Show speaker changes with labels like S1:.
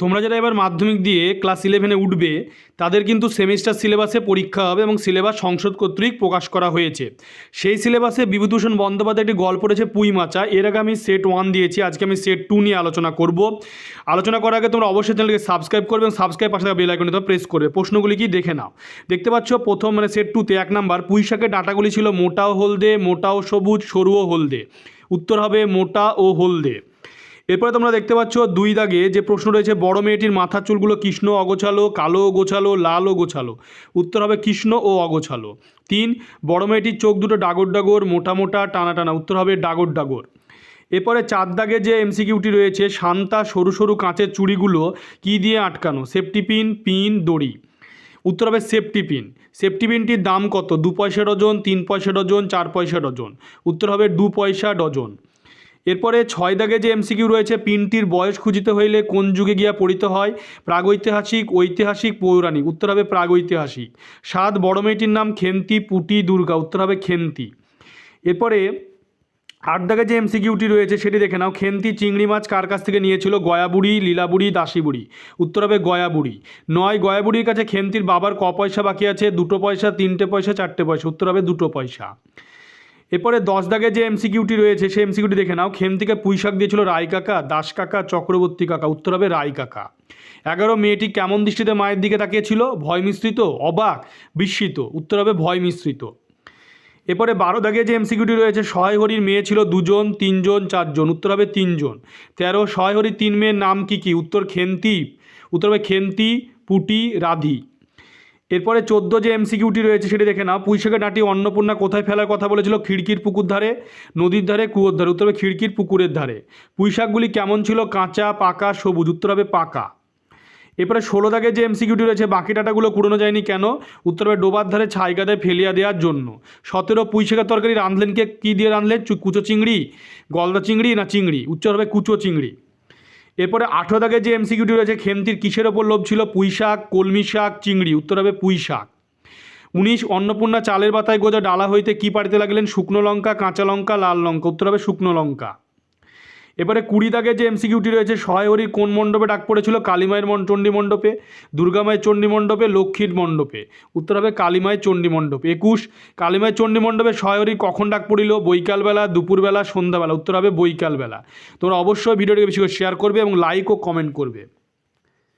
S1: তোমরা যারা এবার মাধ্যমিক দিয়ে ক্লাস ইলেভেনে উঠবে, তাদের কিন্তু সেমিস্টার সিলেবাসে পরীক্ষা হবে এবং সিলেবাস সংসদ কর্তৃক প্রকাশ করা হয়েছে। সেই সিলেবাসে বিভূতিভূষণ বন্দ্যোপাধ্যায় একটি গল্প রয়েছে পুঁই মাচা। এর আগে আমি সেট ওয়ান দিয়েছি, আজকে আমি সেট টু নিয়ে আলোচনা করব। আলোচনা করার আগে তোমরা অবশ্যই চ্যানেলকে সাবস্ক্রাইব করবে এবং সাবস্ক্রাইব পাশে বেল আইকনে তোমরা প্রেস করবে। প্রশ্নগুলি কি দেখে নাও। দেখতে পাচ্ছ প্রথম মানে সেট টুতে এক নাম্বার পুঁই শাকের ডাটাগুলি ছিল মোটাও হলদে মোটাও সবুজ সরুও হলদে। উত্তর হবে মোটা ও হলদে। এরপরে তোমরা দেখতে পাচ্ছ দুই দাগে যে প্রশ্ন রয়েছে, বড় মেয়েটির মাথার চুলগুলো কৃষ্ণ অগোছালো, কালো গোছালো, লাল ও গোছালো? উত্তর হবে কৃষ্ণ ও অগোছালো। তিন, বড় মেয়েটির চোখ দুটো ডাগর ডাগর, মোটা মোটা, টানা টানা। উত্তর হবে ডাগর ডাগর। এরপরে চার দাগে যে এমসিকিউটি রয়েছে, শান্তা সরু সরু কাঁচের চুড়িগুলো কী দিয়ে আটকানো? সেফটি পিন পিন, দড়ি। উত্তর হবে সেফটি পিন। সেফটি পিনটির দাম কত? দু পয়সা ডজন তিন পয়সা ডজন চার পয়সা ডজন উত্তর হবে দু পয়সা ডজন এরপরে ছয় দাগে যে এমসিকিউ রয়েছে, পিনটির বয়স খুঁজিতে হইলে কোন যুগে গিয়া পড়িতে হয়? প্রাগৈতিহাসিক, ঐতিহাসিক, পৌরাণিক। উত্তর হবে প্রাগৈতিহাসিক। সাত বড় মেয়েটির নাম খেন্তি, পুটি, দুর্গা। উত্তর হবে খেন্তি। এরপরে আট দাগে যে এমসিকিউটি রয়েছে, সেটি দেখে নাও। খেন্তি চিংড়ি মাছ কার কাছ থেকে নিয়েছিল? গয়াবুড়ি, লীলাবুড়ি, দাসীবুড়ি। উত্তর হবে গয়াবুড়ি। নয়, গয়াবুড়ির কাছে খেন্তির বাবার ক পয়সা বাকি আছে? দুটো পয়সা, তিনটে পয়সা, চারটে পয়সা। উত্তর হবে দুটো পয়সা। এরপরে দশ দাগে যে এমসিকিউটি রয়েছে, সেই এমসিকিউটি দেখে নাও। খেমতিকে পুঁই শাক দিয়েছিল রায় কাকা, দাস কাকা, চক্রবর্তী কাকা, উত্তর হবে রায় কাকা। এগারো, মেয়েটি কেমন দৃষ্টিতে মায়ের দিকে তাকিয়েছিল? ভয় মিশ্রিত, অবাক, বিস্মিত। উত্তর হবে ভয় মিশ্রিত। এরপরে বারো দাগে যে এমসিকিউটি রয়েছে, সহায় হরির মেয়ে ছিল দুজন, তিনজন, চারজন। উত্তর হবে তিনজন। তেরো, সহায় হরির তিন মেয়ের নাম কি কি? উত্তর খেন্তি, উত্তর হবে খেন্তি, পুটি, রাধি। এরপরে চোদ্দ যে এমসিকিউটি রয়েছে সেটি দেখে নাও। পুঁইশাকের ডাঁটি অন্নপূর্ণা কোথায় ফেলার কথা বলেছিল? খিড়কির পুকুর ধারে, নদীর ধারে, কুয়োর ধারে। উত্তর হবে খিড়কির পুকুরের ধারে। পুঁইশাকগুলি কেমন ছিল? কাঁচা, পাকা, সবুজ। উত্তর হবে পাকা। এরপরে ষোলো দাগে যে এমসিকিউটি রয়েছে, বাকি ডাটাগুলো কুড়োনো যায়নি কেন? উত্তর হবে ডোবার ধারে ছাই গাদায় ফেলিয়া দেওয়ার জন্য। সতেরো, পুঁইশাকের তরকারি রাঁধলেন কে? কী দিয়ে রাঁধলেন? কুচো চিংড়ি, গলদা চিংড়ি না চিংড়ি? উত্তর হবে কুচো চিংড়ি। এরপরে আঠেরো দাগে যে এমসিকিউটি রয়েছে, খেমতির কিসের ওপর লোভ ছিল? পুঁই শাক, কলমি শাক, চিংড়ি। উত্তর হবে পুঁই শাক। উনিশ, অন্নপূর্ণা চালের বাতায় গোজা ডালা হইতে কি পাড়িতে লাগলেন? শুকনো লঙ্কা, কাঁচা লঙ্কা, লাল লঙ্কা। উত্তর হবে শুকনো লঙ্কা। এবারে কুড়ি দাগে যে এমসিকিউটি রয়েছে সহায়হরির কোন মণ্ডপে ডাক পড়েছিল? কালীমায়ের চণ্ডী মণ্ডপে, দুর্গামায়ের চণ্ডী মণ্ডপে, লক্ষ্মীর মণ্ডপে? উত্তর হবে কালীমায়ের চণ্ডী মণ্ডপ। একুশ, কালীমায়ের চণ্ডী মণ্ডপে সহায়হরির কখন ডাক পড়িল? বৈকালবেলা, দুপুরবেলা, সন্ধ্যাবেলা। উত্তর হবে বৈকালবেলা। তোমরা অবশ্যই ভিডিওটিকে বেশি করে শেয়ার করবে এবং লাইক ও কমেন্ট করবে।